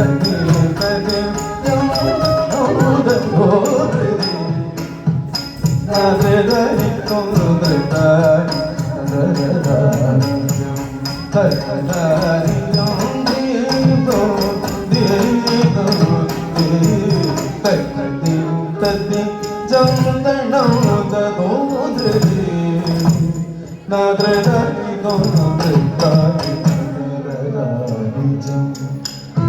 Nadre da ni no nadre da ni nadre da ni jam.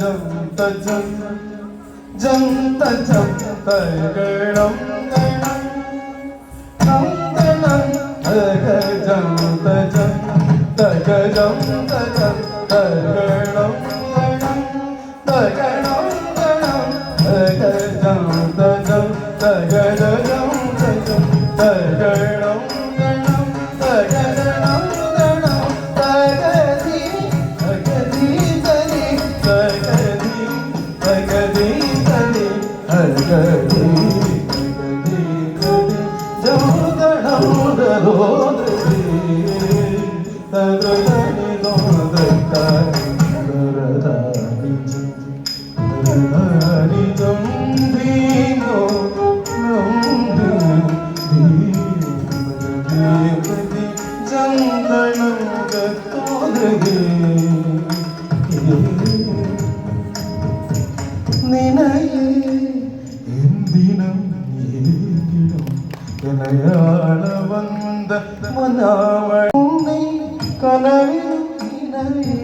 Janta Janta Janta ഗണം Janta Janta Janta Janta ഗണം കലയാള വന്ന Manama കലവിനും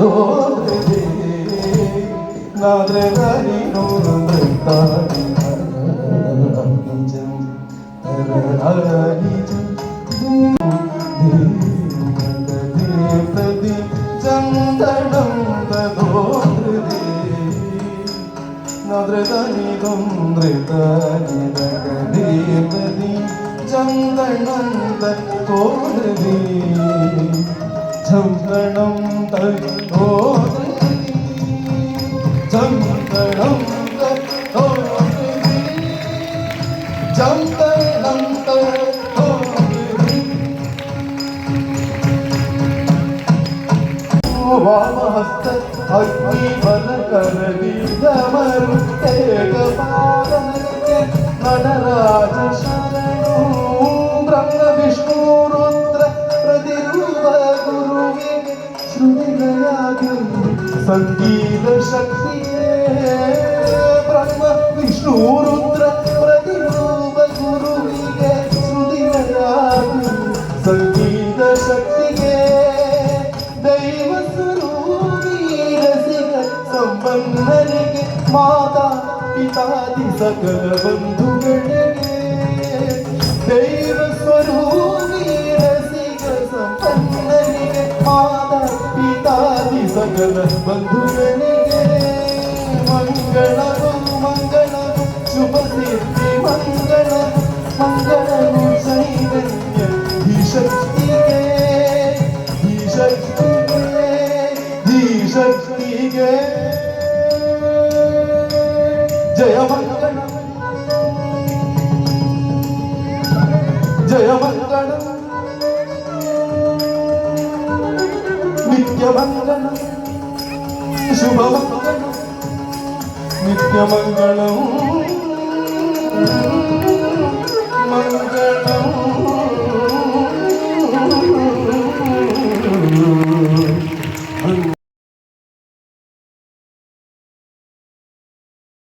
ಸಹೋದರಿ ನಾದ್ರೆ ನಾನು ತಾನಿ ചന്ദനന്ദ തോന്നി झङ्कणं तद्बोधयति झङ्कणं तद्बोधयति झङ्कणं तद्बोधयति वामहस्त अग्निबलकरदीजमरुत्तेकपालनके मनराजशरणो ब्रह्मविष्णुरो सुन गया संगीत शक्ति ब्रह्म विष्णु रुद्र प्रतिरूप गुरु सुन गया संगीत शक्ति दैव स्वरूपी संबंधन के माता पिता दि सकल बंधुगणगे दैव स्वरूप ಸಕಲ ಬಂಧು ಮಂಗಳವು ಮಂಗಳವು ಶುಭ ಸಿದ್ಧಿ ಮಂಗಳ ಮಂಗಳವು ಚೈತನ್ಯ ಧೀಶಕ್ತಿಗೆ ಧೀಶಕ್ತಿಗೆ ಧೀಶಕ್ತಿಗೆ ಜಯ ಮಂಗಳ ಜಯ ಮಂಗಳ నిత్యమంగళం శుభమంగళం నిత్యమంగళం